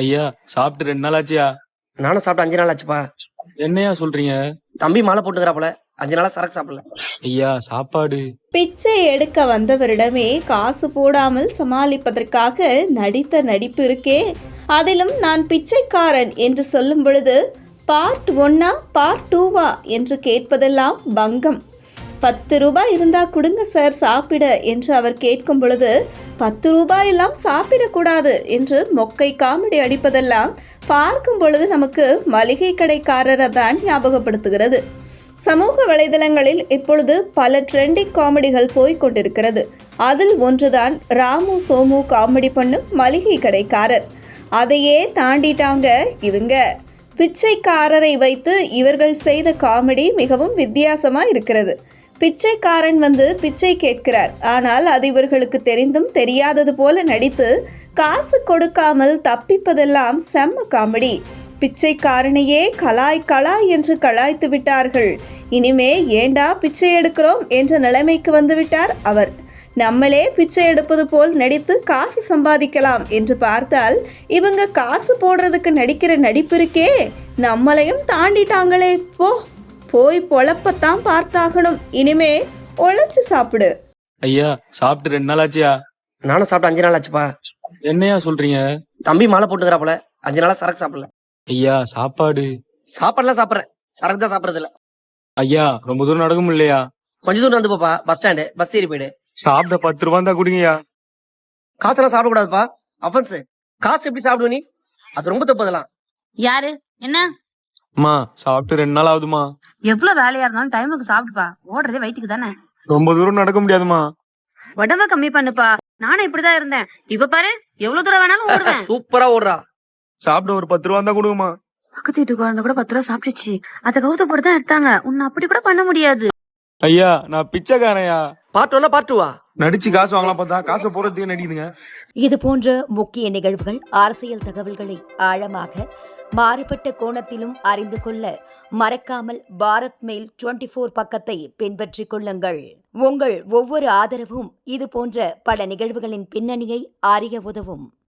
ஐயா சாப்பிட்டு ரெண்டு நாள் ஆச்சியா நானும் சாப்பிட்டு அஞ்சு நாள் ஆச்சுப்பா என்னையா சொல்றீங்க? தம்பி மாலை போட்டுக்கிறாப்புல அஞ்சு நாளா சரக்கு சாப்பிடல. ஐயா சாப்பாடு. பிச்சை எடுக்க வந்தவரிடமே காசு போடாமல் சமாளிப்பதற்காக நடித்த நடிப்பு இருக்கே. அதிலும் நான் பிச்சைக்காரன் என்று சொல்லும் பொழுது பார்ட் ஒன்னா பார்ட் டூவா என்று கேட்பதெல்லாம் பங்கம். பத்து ரூபாய் இருந்தா கொடுங்க சார் சாப்பிட என்று அவர் கேட்கும் பொழுது பத்து ரூபாய் எல்லாம் சாப்பிடக்கூடாது என்று மொக்கை காமெடி அடிப்பதெல்லாம் பார்க்கும் பொழுது நமக்கு மளிகை கடைக்காரரை தான் ஞாபகப்படுத்துகிறது. சமூக வலைதளங்களில் இப்பொழுது பல ட்ரெண்டிங் காமெடிகள் போய்க் கொண்டிருக்கிறது. அதில் ஒன்றுதான் ராமு சோமு காமெடி பண்ணும் மளிகை கடைக்காரர். அதையே தாண்டிட்டாங்க இவங்க. பிச்சைக்காரரை வைத்து இவர்கள் செய்த காமெடி மிகவும் வித்தியாசமாக இருக்கிறது. பிச்சைக்காரன் வந்து பிச்சை கேட்கிறார். ஆனால் அது இவர்களுக்கு தெரிந்தும் தெரியாதது போல நடித்து காசு கொடுக்காமல் தப்பிப்பதெல்லாம் செம்ம காமெடி. பிச்சைக்காரனையே கலாய் கலாய் என்று கலாய்த்து விட்டார்கள். இனிமே ஏண்டா பிச்சை எடுக்கிறோம் என்ற நிலைமைக்கு வந்துவிட்டார் அவர். நம்மளே பிச்சை எடுப்பது போல் நடித்து காசு சம்பாதிக்கலாம் என்று பார்த்தால் இவங்க காசு போடுறதுக்கு நடிக்கிற நடிப்பு இருக்கே நம்மளையும் தாண்டிட்டாங்களே. போ. போய் பொழப்பத்தான் பார்த்தாகணும். இனிமே உழைச்சு சாப்பிடு. ஐயா சாப்பிட்டு ரெண்டு நாள் ஆச்சியா நானும் சாப்பிட்டு அஞ்சு நாள் ஆச்சுப்பா என்னையா சொல்றீங்க? தம்பி மாலை போட்டுக்கிறாப்புல அஞ்சு நாளா சரக்கு சாப்பிடல. ஐயா சாப்பாடு. சாப்பாடுலாம் சாப்பிட்றேன். சரக்கு தான் சாப்பிடறது இல்ல ஐயா ரொம்ப தூரம் நடக்கும் இல்லையா கொஞ்ச தூரம் வந்து போப்பா பஸ் ஸ்டாண்டு பஸ் ஏறி போயிடு. சாப்பிட பத்து ரூபா தான் கொடுங்கய்யா. காசெல்லாம் சாப்பிடக்கூடாதுப்பா. அஃபென்ஸ் காசு எப்படி சாப்பிடுவ நீ? அது ரொம்ப தப்பு அதெல்லாம். யாரு? என்ன? அம்மா சாப்பிட்டு ரெண்டு நாள் ஆகுதுமா. எவ்வளவு வேலையா இருந்தாலும் டைமுக்கு சாப்பிடுப்பா. ஓடுறதே வயித்துக்கு தானே. ரொம்ப தூரம் நடக்க முடியாதுமா. உடம்ப கம்மி பண்ணுப்பா. நானும் இப்படிதான் இருந்தேன். இப்ப பாரு எவ்வளவு தூரம் வேணாலும் ஓடுவேன். சூப்பரா ஓடுறா. சாப்பிட ஒரு பத்து ரூபா தான் கொடுங்கம்மா. பக்கத்து வீட்டு குழந்தை கூட பத்து ரூபா சாப்பிட்டுச்சு. அத கவுத்த போட்டு தான் எடுத்தாங்க. உன்னை அப்படி கூட பண்ண முடியாது. ஐயா நான் பிச்சைக்காரையா பார்ட் ஒன்னா பார்ட் டூவா நடிச்சு காசு வாங்கலாம் பார்த்தா காசை போறதுக்கு நடிக்குதுங்க. இது போன்ற முக்கிய நிகழ்வுகள் அரசியல் தகவல்களை ஆழமாக மாறுபட்ட கோணத்திலும் அறிந்து கொள்ள மறக்காமல் பாரத் மெயில் டுவெண்ட்டி ஃபோர் பக்கத்தை பின்பற்றிக் கொள்ளுங்கள். உங்கள் ஒவ்வொரு ஆதரவும் இது போன்ற பல நிகழ்வுகளின் பின்னணியை அறிய உதவும்.